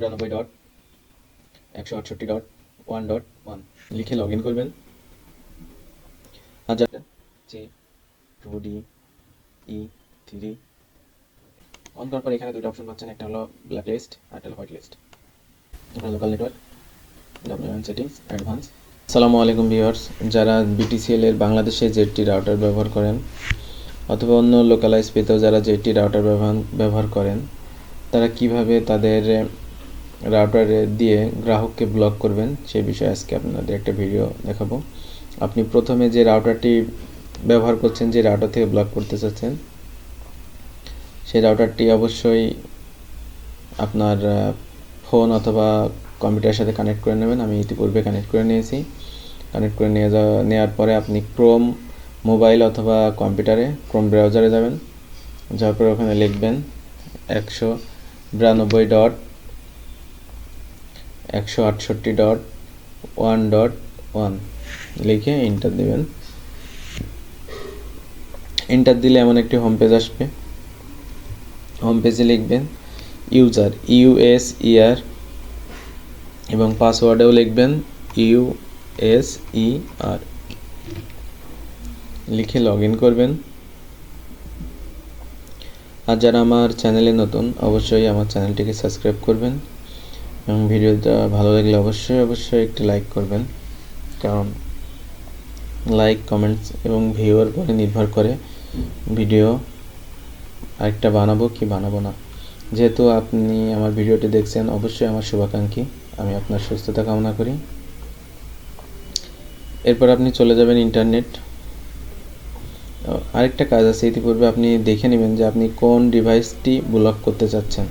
বিরানব্বই ডট একশো আটষট্টি ডট ওয়ান ডট ওয়ান লিখে লগ ইন করবেন হাজার J two D E three on করার পর এখানে দুটো অপশন পাচ্ছেন। একটা হলো ব্ল্যাক লিস্ট আর একটা white list local network W N settings advance আসসালামু আলাইকুম ভিউয়ার্স যারা বিটিসিএল এর বাংলাদেশে জেডটি রাউটার ব্যবহার করেন, অথবা অন্য লোকালাইজ পেতেও যারা জেডটি রাউটার ব্যবহার করেন, তারা কীভাবে তাদের রাউটারে দিয়ে গ্রাহককে ব্লক করবেন সেই বিষয়ে আজকে আপনাদের একটা ভিডিও দেখাবো। আপনি প্রথমে যে রাউটারটি ব্যবহার করছেন, যে রাউটার থেকে ব্লক করতে চাচ্ছেন, সেই রাউটারটি অবশ্যই আপনার ফোন অথবা কম্পিউটারের সাথে কানেক্ট করে নেবেন। আমি ইতিপূর্বে কানেক্ট করে নিয়েছি। কানেক্ট করে নিয়ে যাওয়া নেওয়ার পরে আপনি ক্রোম মোবাইল অথবা কম্পিউটারে ক্রোম ব্রাউজারে যাবেন। যাওয়ার পরে ওখানে লিখবেন একশো বিরানব্বই ডট একশো আটষট্টি ডট ওয়ান ডট ওয়ান লিখে এন্টার দেবেন। এন্টার দিলে এমন একটি হোম পেজ আসবে। হোম পেজে লিখবেন ইউজার ইউএস ইআর এবং পাসওয়ার্ডেও লিখবেন ইউ এস ই আর লিখে লগ ইন করবেন। আর যারা আমার চ্যানেলে নতুন, অবশ্যই আমার চ্যানেলটিকে সাবস্ক্রাইব করবেন। এবং ভিডিওটা ভালো লাগলে অবশ্যই অবশ্যই একটি লাইক করবেন। কারণ লাইক কমেন্টস এবং ভিউয়ার পরে নির্ভর করে ভিডিও আরেকটা বানাবো কি বানাবো না। যেহেতু আপনি আমার ভিডিওটি দেখছেন, অবশ্যই আমার শুভাকাঙ্ক্ষী। আমি আপনার সুস্থতা কামনা করি। এরপর আপনি চলে যাবেন ইন্টারনেট আরেকটা কাজ আছে, ইতিপূর্বে আপনি দেখে নেবেন যে আপনি কোন ডিভাইসটি ব্লক করতে চাচ্ছেন।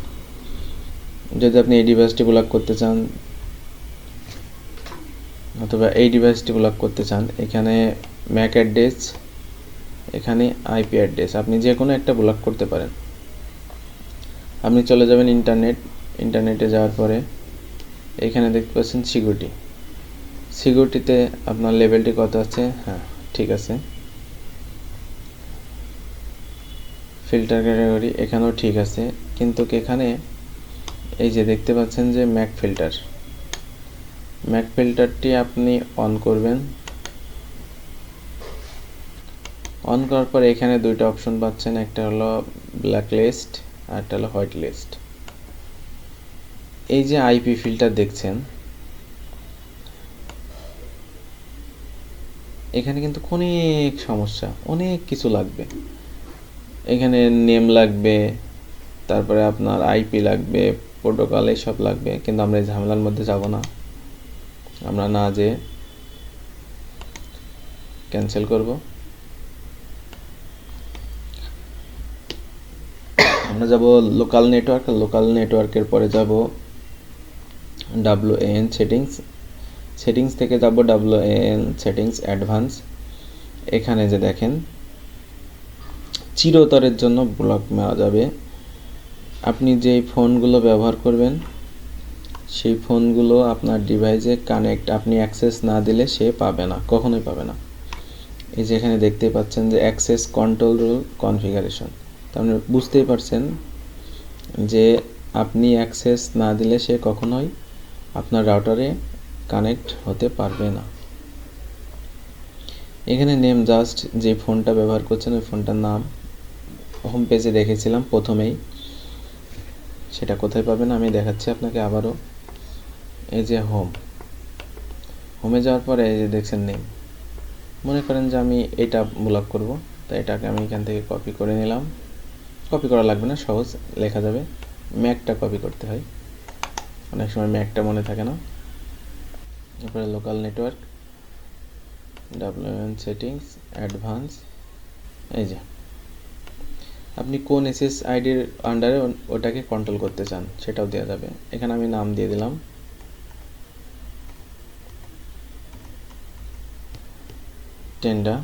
যদি আপনি এই ডিভাইসটি ব্লক করতে চান, অথবা এই ডিভাইসটি ব্লক করতে চান, এখানে ম্যাক অ্যাড্রেস এখানে আইপি অ্যাড্রেস আপনি যে কোনো একটা ব্লক করতে পারেন। আপনি চলে যাবেন ইন্টারনেট ইন্টারনেটে যাওয়ার পরে এখানে দেখতে পাচ্ছেন সিকিউরিটি সিকিউরিটিতে আপনার লেভেলটি কত আছে? হ্যাঁ ঠিক আছে। ফিল্টার ক্যাটাগরি এখানেও ঠিক আছে। কিন্তু এখানে এই যে দেখতে পাচ্ছেন যে ম্যাক ফিল্টার। ম্যাক ফিল্টারটি আপনি অন করবেন। অন করার পর এখানে দুইটা অপশন পাচ্ছেন, একটা হলো ব্ল্যাক লিস্ট আর একটা হলো হোয়াইট লিস্ট। এই যে আইপি ফিল্টার দেখছেন, এখানে কিন্তু অনেক সমস্যা, অনেক কিছু লাগবে। এখানে নেম লাগবে, তারপরে আপনার আইপি লাগবে প্রোটোকল এইসব লাগবে, কিন্তু আমরা এই ঝামেলার মধ্যে যাব না। আমরা না যে ক্যান্সেল করব। আমরা যাব লোকাল নেটওয়ার্ক লোকাল নেটওয়ার্কের পরে যাব ডাব্লু এন সেটিংস সেটিংস থেকে যাব ডাব্লু এন সেটিংস অ্যাডভান্স এখানে যে দেখেন, চিরতরের জন্য ব্লক নেওয়া যাবে। আপনি যেই ফোনগুলো ব্যবহার করবেন, সেই ফোনগুলো আপনার ডিভাইসে কানেক্ট আপনি অ্যাক্সেস না দিলে সে পাবে না, কখনোই পাবে না। এই যে এখানে দেখতেই পাচ্ছেন যে অ্যাক্সেস কন্ট্রোল রুল কনফিগারেশন তার মানে বুঝতেই পারছেন যে আপনি অ্যাক্সেস না দিলে সে কখনোই আপনার রাউটারে কানেক্ট হতে পারবে না। এখানে নেম জাস্ট যে ফোনটা ব্যবহার করছেন, ওই ফোনটার নাম হোম পেজে দেখেছিলাম প্রথমেই। সেটা কোথায় পাবেন আমি দেখাচ্ছি আপনাকে আবারও। এই যে হোম হোমে যাওয়ার পরে এই যে দেখছেন নেম মনে করেন যে আমি এটা ব্লক করব, তো এটাকে আমি এখান থেকে কপি করে নিলাম। কপি করা লাগবে না, সহজ, লেখা যাবে। ম্যাকটা কপি করতে হয়। অনেক সময় ম্যাকটা মনে থাকে না। তারপরে local network W N settings advance এই যে। আপনি কোন এসএস আইডির আন্ডারে ওটাকে কন্ট্রোল করতে চান, সেটাও দেওয়া যাবে। এখানে আমি নাম দিয়ে দিলাম। টেন্ডা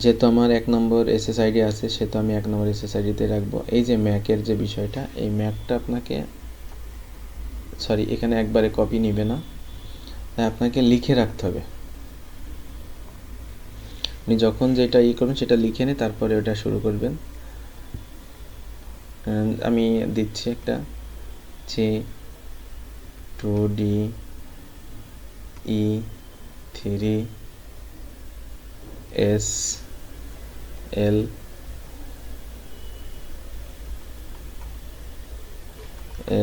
যেহেতু আমার এক নম্বর এসএস আইডি আছে, সেহেতু আমি এক নম্বর এসএস আইডিতে রাখব। এই যে ম্যাকের যে বিষয়টা, এই ম্যাকটা আপনাকে সরি এখানে একবারে কপি নিবে না। তাই আপনাকে লিখে রাখতে হবে। আপনি যখন যেটা ই করবেন, সেটা লিখে নিয়ে তারপরে ওটা শুরু করবেন। আমি দিচ্ছি একটা যে two D E three S L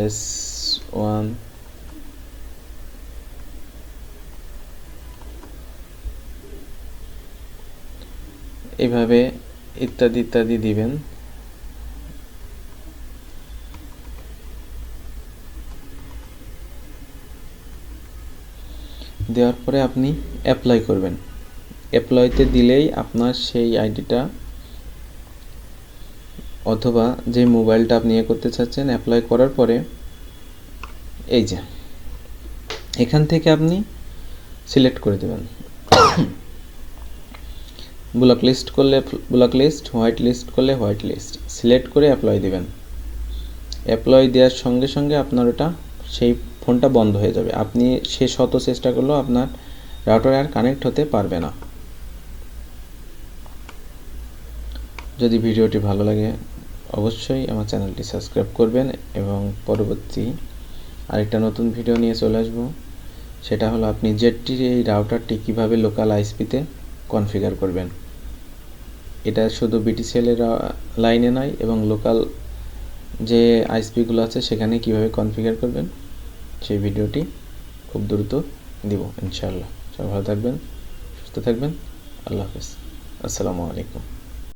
S one এভাবে ইত্যাদি ইত্যাদি দিবেন। দেওয়ার পরে আপনি অ্যাপ্লাই করবেন। অ্যাপ্লাইতে দিলেই আপনার সেই আইডিটা অথবা যে মোবাইলটা আপনি ইয়ে করতে চাচ্ছেন অ্যাপ্লাই করার পরে এই যে, এখান থেকে আপনি সিলেক্ট করে দেবেন। ব্লক লিস্ট করলে ব্লক লিস্ট হোয়াইট লিস্ট করলে হোয়াইট লিস্ট সিলেক্ট করে অ্যাপ্লাই দিবেন। অ্যাপ্লাই দেওয়ার সঙ্গে সঙ্গে আপনার ওটা, সেই ফোনটা বন্ধ হয়ে যাবে। আপনি সে শত চেষ্টা করলেও আপনার রাউটার আর কানেক্ট হতে পারবে না। যদি ভিডিওটি ভালো লাগে, অবশ্যই আমার চ্যানেলটি সাবস্ক্রাইব করবেন এবং পরবর্তী আরেকটা নতুন ভিডিও নিয়ে চলে আসব। সেটা হলো আপনি জেটটির এই রাউটারটি কীভাবে লোকাল আইএসপিতে কনফিগার করবেন। এটা শুধু বিটিসিএলের লাইনে নয়, এবং লোকাল যে আইসপিগুলো আছে, সেখানে কীভাবে কনফিগার করবেন, সেই ভিডিওটি খুব দ্রুত দিব, ইনশাআল্লাহ। সবাই ভালো থাকবেন, সুস্থ থাকবেন। আল্লাহ হাফেজ। আসসালামু আলাইকুম।